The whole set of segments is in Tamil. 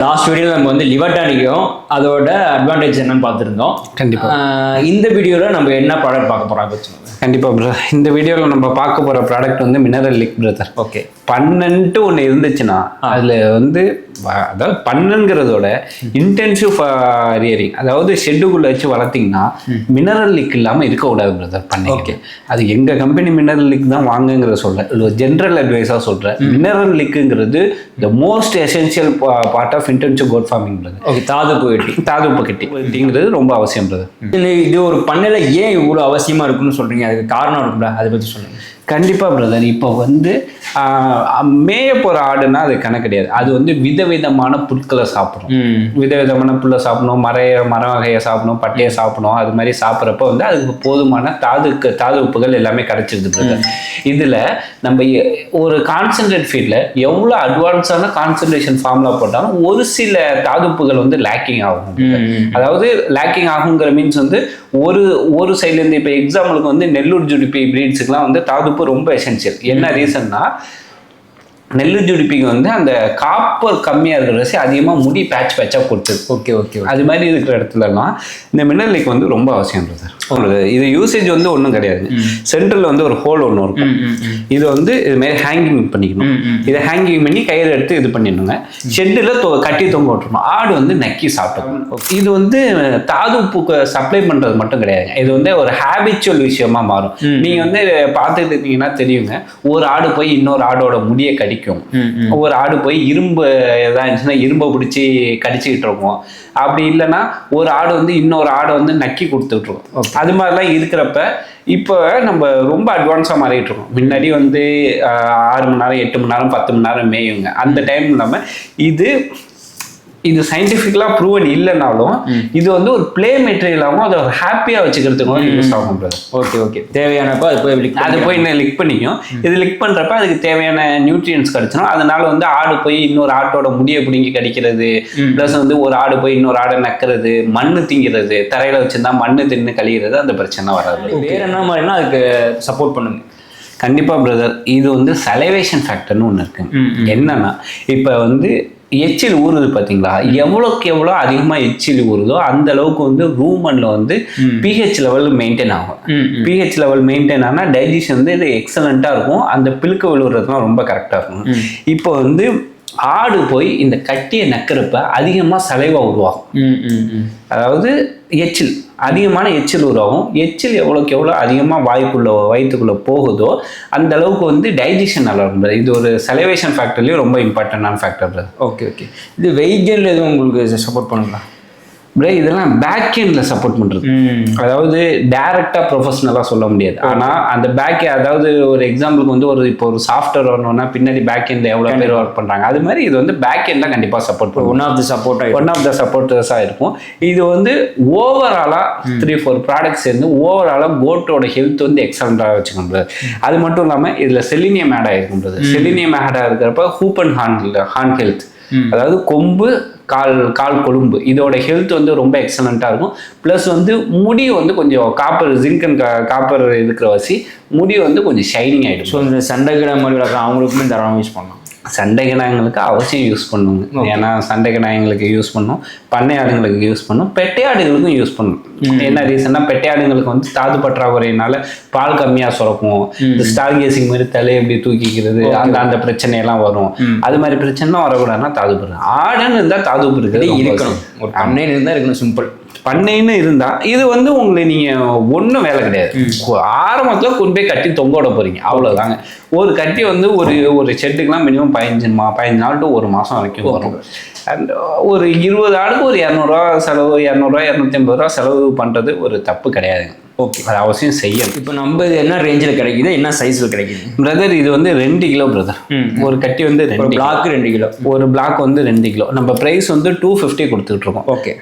லாஸ்ட் வீடியோவில் நம்ம வந்து லிவர் டானிக்கும் அதோட அட்வான்டேஜ் என்னன்னு பார்த்துருந்தோம். கண்டிப்பா. ஆஹ் இந்த வீடியோவில் நம்ம என்ன ப்ராடக்ட் பார்க்க போகிறோம் கண்டிப்பாக பிரதர் இந்த வீடியோவில் நம்ம பார்க்க போகிற ப்ராடக்ட் வந்து மினரல் லிக் பிரதர் ஓகே பண்ணன்ட்டு ஒன்று இருந்துச்சுன்னா அதில் வந்து அதாவது பண்ணுங்கிறதோட இன்டென்சிவ் ரியரிங் அதாவது ஷெட்டுக்குள்ளே வச்சு வளர்த்தீங்கன்னா மினரல் லிக் இல்லாமல் இருக்கக்கூடாது பிரதர் பண்ணைக்கு. அது எங்கள் கம்பெனி மினரல் லிக் தான் வாங்குங்கிற சொல்கிறேன் ஜென்ரல் அட்வைஸாக சொல்கிறேன் mineral லிக்குங்கிறது the most essential part of intensive goat farming brother okay தாது போயிட்டு தாதுப்பு கட்டி அப்படிங்கிறது ரொம்ப அவசியம் பிரதர் இது இது ஒரு பண்ணையில் ஏன் இவ்வளோ அவசியமாக இருக்குன்னு சொல்கிறீங்க அதுக்கு காரணம் இருக்குல்ல அதை பற்றி சொல்லுங்கள் கண்டிப்பாக பிரதர் இப்போ வந்து மேய போகிற ஆடுனா அது கணக்கு கிடையாது. அது வந்து விதவிதமான புற்களை சாப்பிடும். விதவிதமான புல்லை சாப்பிடணும். மரைய மர வகையை சாப்பிடணும். பட்டையை சாப்பிடணும். அது மாதிரி சாப்பிட்றப்ப வந்து அதுக்கு போதுமான தாதுக்கு தாது உப்புகள் எல்லாமே கிடைச்சிருது பிரதர் இதில் நம்ம ஒரு கான்சென்ட்ரேட் ஃபீல்டில் எவ்வளோ அட்வான்ஸான கான்சன்ட்ரேஷன் ஃபார்முலா போட்டாலும் ஒரு சில தாதுப்புகள் வந்து லேக்கிங் ஆகும். அதாவது லேக்கிங் ஆகுங்கிற மீன்ஸ் வந்து ஒரு ஒரு சைட்லேருந்து இப்போ எக்ஸாம்பிளுக்கு வந்து நெல்லூர் ஜுடிப்பி பிரீட்ஸுக்குலாம் வந்து தாதுப்பு ரொம்ப எசென்சியல் என்ன ரீசன்னா நெல்லூர் ஜுடிப்பிக்கு வந்து அந்த காப்பர் கம்மியாக இருக்கிற வச்சு அதிகமாக முடி பேட்ச் பேட்சாக கொடுத்துது ஓகே ஓகே அது மாதிரி இருக்கிற இடத்துலலாம் இந்த மினரல் லிக் வந்து ரொம்ப அவசியம் சார் உங்களுக்கு இது யூசேஜ் வந்து ஒன்றும் கிடையாது. சென்டரில் வந்து ஒரு ஹோல் ஒன்று இருக்கும். இது வந்து இது மாதிரி ஹேங்கிங் பண்ணிக்கணும். இதை ஹேங்கிங் பண்ணி கையில் எடுத்து இது பண்ணிடணுங்க. ஷெட்டில் கட்டி தொங்க விட்டுறணும். ஆடு வந்து நக்கி சாப்பிட்டுக்கணும் இது வந்து தாது உப்புக்கு சப்ளை பண்ணுறது மட்டும் கிடையாதுங்க. இது வந்து ஒரு ஹேபிச்சுவல் விஷயமா மாறும். நீங்கள் வந்து பார்த்துட்டு இருந்தீங்கன்னா தெரியுங்க. ஒரு ஆடு போய் இன்னொரு ஆடோட முடியை கடிக்கும். ம் ம். ஒரு ஆடு போய் இரும்பு எதாவது இருந்துச்சுன்னா இரும்பை பிடிச்சி கடிச்சிக்கிட்டு இருக்கும் அப்படி இல்லைன்னா ஒரு ஆடு வந்து இன்னொரு ஆடை வந்து நக்கி கொடுத்துட்டு இருக்கும் அது மாதிரிலாம் இருக்கிறப்ப இப்போ நம்ம ரொம்ப அட்வான்ஸாக மாறிட்டு இருக்கோம். முன்னாடி வந்து ஆறு மணி நேரம் எட்டு மணி நேரம் பத்து மணி நேரம் மேயுங்க. அந்த டைம் இல்லாமல் இது இது சயின்டிஃபிக்கலாக ப்ரூவன் இல்லைனாலும் இது வந்து ஒரு ப்ளே மெட்டீரியலாகவும் அதை ஒரு ஹாப்பியாக வச்சுக்கிறதுக்கும் யூஸ் ஆகும். ஓகே ஓகே தேவையானப்போ அது போய் click அது போய் இன்னும் லிக் பண்ணிக்கும். இது லிக் பண்றப்ப அதுக்கு தேவையான நியூட்ரியன்ஸ் கிடைச்சிடும் அதனால வந்து ஆடு போய் இன்னொரு ஆட்டோட முடியை பிடுங்கி கடிக்கிறது ப்ளஸ் வந்து ஒரு ஆடு போய் இன்னொரு ஆடை நக்கிறது மண்ணு திங்கிறது தரையில வச்சிருந்தா மண்ணு தின்னு கழிகிறது அந்த பிரச்சனை வராது. வேற என்ன மாதிரினா அதுக்கு சப்போர்ட் பண்ணுங்க. கண்டிப்பா பிரதர் இது வந்து சலைவேஷன் ஃபேக்டர்னு ஒன்று இருக்கு. என்னன்னா இப்போ வந்து எச்சில் ஊறுது பார்த்தீங்களா எவ்வளோக்கு எவ்வளோ அதிகமாக எச்சில் ஊறுதோ அந்த அளவுக்கு வந்து ரூமனில் வந்து பிஹெச் லெவல் மெயின்டைன் ஆகும். பிஹெச் லெவல் மெயின்டைன் ஆனால் டைஜஷன் வந்து இது எக்ஸலண்ட்டாக இருக்கும். அந்த பிழுக்க விழுவுறதுலாம் ரொம்ப கரெக்டாக இருக்கும். இப்போ வந்து ஆடு போய் இந்த கட்டியை நக்கிறப்ப அதிகமாக சலைவா உருவாகும். அதாவது எச்சில். அதிகமான எச்சில் உருவாகும். எச்சில் எவ்வளோக்கு எவ்வளோ அதிகமாக வாய்ப்புள்ள வயிற்றுக்குள்ளே போகுதோ அந்த அளவுக்கு வந்து டைஜஷன் நல்லா இருக்கும் இது ஒரு செலவேஷன் ஃபேக்டர்லேயும் ரொம்ப இம்பார்ட்டண்டான ஃபேக்டர் ஓகே ஓகே இது வெயிட் கெயின் எதுவும் உங்களுக்கு சப்போர்ட் பண்ணுங்களா? இதெல்லாம் பேக் எண்டில் சப்போர்ட் பண்ணுறது அதாவது டைரக்டாக ப்ரொஃபஷனலாக சொல்ல முடியாது. ஆனால் அந்த பேக் அதாவது ஒரு எக்ஸாம்பிளுக்கு வந்து ஒரு இப்போ ஒரு சாஃப்ட்வேர் வரணும்னா பின்னாடி பேக் எண்டில் எவ்வளோ பேர் ஒர்க் பண்ணுறாங்க அது மாதிரி இது வந்து பேக் எண்டில் கண்டிப்பாக சப்போர்ட் பண்ணுவோம் ஒன் ஆஃப் தி சப்போர்ட்டாக ஒன் ஆஃப் த சப்போர்ட்டர்ஸாக இருக்கும். இது வந்து ஓவராலாக த்ரீ ஃபோர் ப்ராடக்ட்ஸ் சேர்ந்து ஓவராலாக கோட்டோட ஹெல்த் வந்து எக்ஸலண்ட்டாக வச்சுக்கணும் அது மட்டும் இல்லாமல் இதில் செலினியம் ஆட் ஆகிருக்குன்றது செலினியம் ஆட் ஆகிறப்ப ஹூப் அண்ட் ஹான் ஹான் ஹெல்த் அதாவது கொம்பு கால் கால் கொழும்பு. இதோட ஹெல்த் வந்து ரொம்ப எக்ஸலண்ட்டாக இருக்கும். ப்ளஸ் வந்து முடி வந்து கொஞ்சம் காப்பர் ஜிங்க் அண்ட் காப்பர் இருக்கிற வசி முடி வந்து கொஞ்சம் ஷைனிங் ஆகிடும் ஸோ இந்த சண்டை கிட மாதிரி அவங்களுக்குமே தாராளமாக யூஸ் பண்ணலாம். சண்டை கிடாயங்களுக்கு அவசியம் யூஸ் பண்ணுங்க. ஏன்னா சண்டை கிடாயங்களுக்கு யூஸ் பண்ணும் பண்ணை ஆடுங்களுக்கு யூஸ் பண்ணும் பெட்டை ஆடுகளுக்கும் யூஸ் பண்ணும். என்ன ரீசன்னா பெட்டை ஆடுங்களுக்கு வந்து தாது பற்றாக்குறையினால பால் கம்மியாக சுரக்கும். இந்த ஸ்டார் கேசிங் மாதிரி தலையை எப்படி தூக்கிக்கிறது அந்த அந்த பிரச்சனையெல்லாம் வரும். அது மாதிரி பிரச்சனைலாம் வரக்கூடாதுன்னா தாதுப்பு இருக்கு ஆடுன்னு இருந்தால் தாதுப்பு இருக்குது இருக்கணும். ஒரு பண்ணையில் இருந்தால் இருக்கணும் சிம்பிள் பண்ணைன்னு இருந்தா இது வந்து உங்களை நீங்க ஒன்றும் வேலை கிடையாது. ஆரம்பத்துல கொண்டு போய் கட்டி தொங்க விட போறீங்க. அவ்வளவுதாங்க. ஒரு கட்டி வந்து ஒரு ஒரு செட்டுக்கெல்லாம் மினிமம் பதினஞ்சு மா பதினஞ்சு நாள் டு ஒரு மாசம் வரைக்கும் வரும். அண்ட் ஒரு இருபது ஆளுக்கு ஒரு இரநூறுவா செலவு இரநூறுவா இரநூத்தி ஐம்பது ரூபா செலவு பண்றது ஒரு தப்பு கிடையாதுங்க. ஓகே அது அவசியம் செய்யணும். இப்போ நம்ம இது என்ன ரேஞ்சில் கிடைக்குது என்ன சைஸில் கிடைக்குது? பிரதர் இது வந்து ரெண்டு கிலோ பிரதர். ஒரு கட்டி வந்து ரெண்டு பிளாக் ரெண்டு கிலோ. ஒரு பிளாக் வந்து ரெண்டு கிலோ. நம்ம ப்ரைஸ் வந்து டூ ஃபிஃப்டி கொடுத்துட்டு இருக்கோம். ஓகே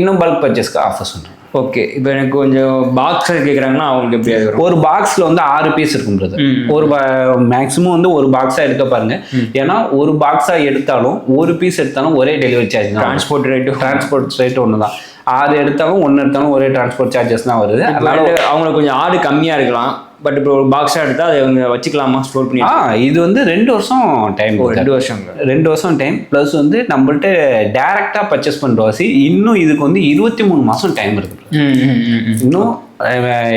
இன்னும் பல்க் பர்ச்சேஸ்க்கு ஆஃபர்ஸ் பண்ணுறோம் ஓகே இப்போ எனக்கு கொஞ்சம் பாக்ஸ் கேட்குறாங்கன்னா அவங்களுக்கு எப்படி அது வரும்? ஒரு பாக்ஸ்ல வந்து ஆறு பீஸ் இருக்கும் பிரதர். ஒரு மேக்ஸிமம் வந்து ஒரு பாக்ஸா எடுக்க பாருங்க. ஏன்னா ஒரு பாக்ஸா எடுத்தாலும் ஒரு பீஸ் எடுத்தாலும் ஒரே டெலிவரி சார்ஜ் தான் டிரான்ஸ்போர்ட் ரேட்டு டிரான்ஸ்போர்ட் ரேட் ஒன்று தான் ஆறு எடுத்தாலும் ஒன்று எடுத்தாலும் ஒரே டிரான்ஸ்போர்ட் சார்ஜஸ் தான் வருது. அதனால அவங்களுக்கு கொஞ்சம் ஆடு கம்மியாக இருக்கலாம். பட் இப்போ ஒரு பாக்ஸாக எடுத்தால் அதை அவங்க வச்சுக்கலாமா? ஸ்டோர் பண்ணி ஆ இது வந்து ரெண்டு வருஷம் டைம் ரெண்டு வருஷம் ரெண்டு வருஷம் டைம் ப்ளஸ் வந்து நம்மள்ட்ட டேரெக்டாக பர்ச்சேஸ் பண்ணுற வாசி இன்னும் இதுக்கு வந்து இருபத்தி மூணு மாதம் டைம் இருக்குது இன்னும்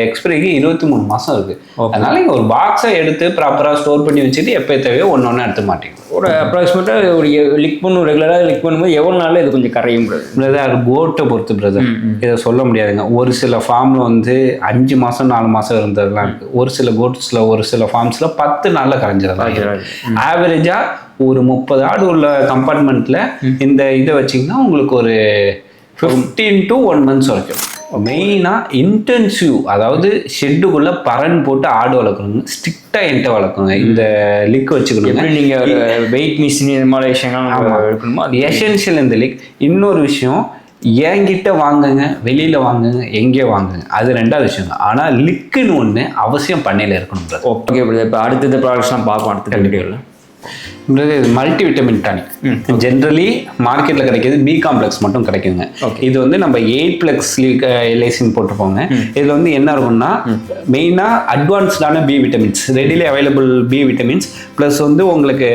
எக்ஸ்பிரிக்கு இருபத்தி மூணு மாதம் இருக்கு. அதனால இங்கே ஒரு பாக்ஸை எடுத்து ப்ராப்பராக ஸ்டோர் பண்ணி வச்சுட்டு எப்போ தேவையோ ஒன்று ஒன்று எடுத்து மாட்டீங்க ஒரு அப்ராக்சிமேட்டாக ஒரு லிக் பண்ணும் ரெகுலராக லிக் பண்ணும்போது எவ்வளோ நாளில் இது கொஞ்சம் கரையும் பிரதர் கோட்டை பொறுத்து பிரதர். இதை சொல்ல முடியாதுங்க. ஒரு சில ஃபார்மில் வந்து அஞ்சு மாதம் நாலு மாதம் இருந்ததெல்லாம் இருக்கு. ஒரு சில கோட்ஸில் ஒரு சில ஃபார்ம்ஸில் பத்து நாளில் கரைஞ்சிடலாம் கரைஞ்சிடலாம். ஆவரேஜாக ஒரு முப்பது ஆடு உள்ள கம்பார்ட்மெண்ட்டில் இந்த இதை வச்சிங்கன்னா உங்களுக்கு ஒரு ஃபிஃப்டீன் டு ஒன் மந்த்ஸ் வரைக்கும். மெயினாக இன்டென்சிவ் அதாவது ஷெட்டுக்குள்ளே பரன் போட்டு ஆடு வளர்க்கணுங்க ஸ்ட்ரிக்டாக என்கிட்ட வளர்க்கணுங்க இந்த லிக் வச்சுக்கணுங்க. எப்படி நீங்கள் வெயிட் மிஷின் இது மாதிரி விஷயங்கள் எடுக்கணுமோ? அது எசென்ஷியல் இந்த லிக் இன்னொரு விஷயம் என்கிட்ட வாங்குங்க வெளியில் வாங்குங்க எங்கேயோ வாங்குங்க. அது ரெண்டாவது விஷயம் ஆனால் லிக்குன்னு ஒன்று அவசியம் பண்ணையில் இருக்கணும். ஓகே இப்போ அடுத்தது ப்ராடக்ட்ஸ்லாம் பார்ப்போம் அடுத்த வீடியோவில் மல்டி விட்டமின் டானிக் ஜென்ரலி மார்க்கெட்டில் கிடைக்கிறது பி காம்ப்ளெக்ஸ் மட்டும் கிடைக்குங்க. இது வந்து நம்ம எயிட் பிளக்ஸ் லைசின் போட்டிருப்போங்க இதில் வந்து என்ன இருக்கும்னா மெயினாக அட்வான்ஸ்டான B vitamins readily available B vitamins plus வந்து உங்களுக்கு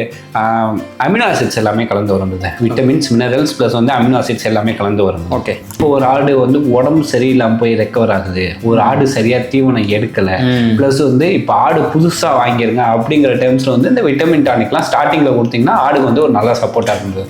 அமினோ ஆசிட்ஸ் எல்லாமே கலந்து வரும் விட்டமின்ஸ் மினரல்ஸ் ப்ளஸ் வந்து அமினோ ஆசிட்ஸ் எல்லாமே கலந்து வரும். ஓகே இப்போ ஒரு ஆடு வந்து உடம்பு சரியில்லாமல் போய் ரெக்கவர் ஆகுது. ஒரு ஆடு சரியா தீவனம் எடுக்கல. ப்ளஸ் வந்து இப்போ ஆடு புதுசா வாங்கிருங்க அப்படிங்கிற டைம்ஸ்ல வந்து இந்த விட்டமின் டானிக்லாம் ஸ்டார்டிங்ல கொடுத்தீங்கன்னா ஆடுக்கு வந்து ஒரு நல்ல சப்போர்ட்டா இருந்தது.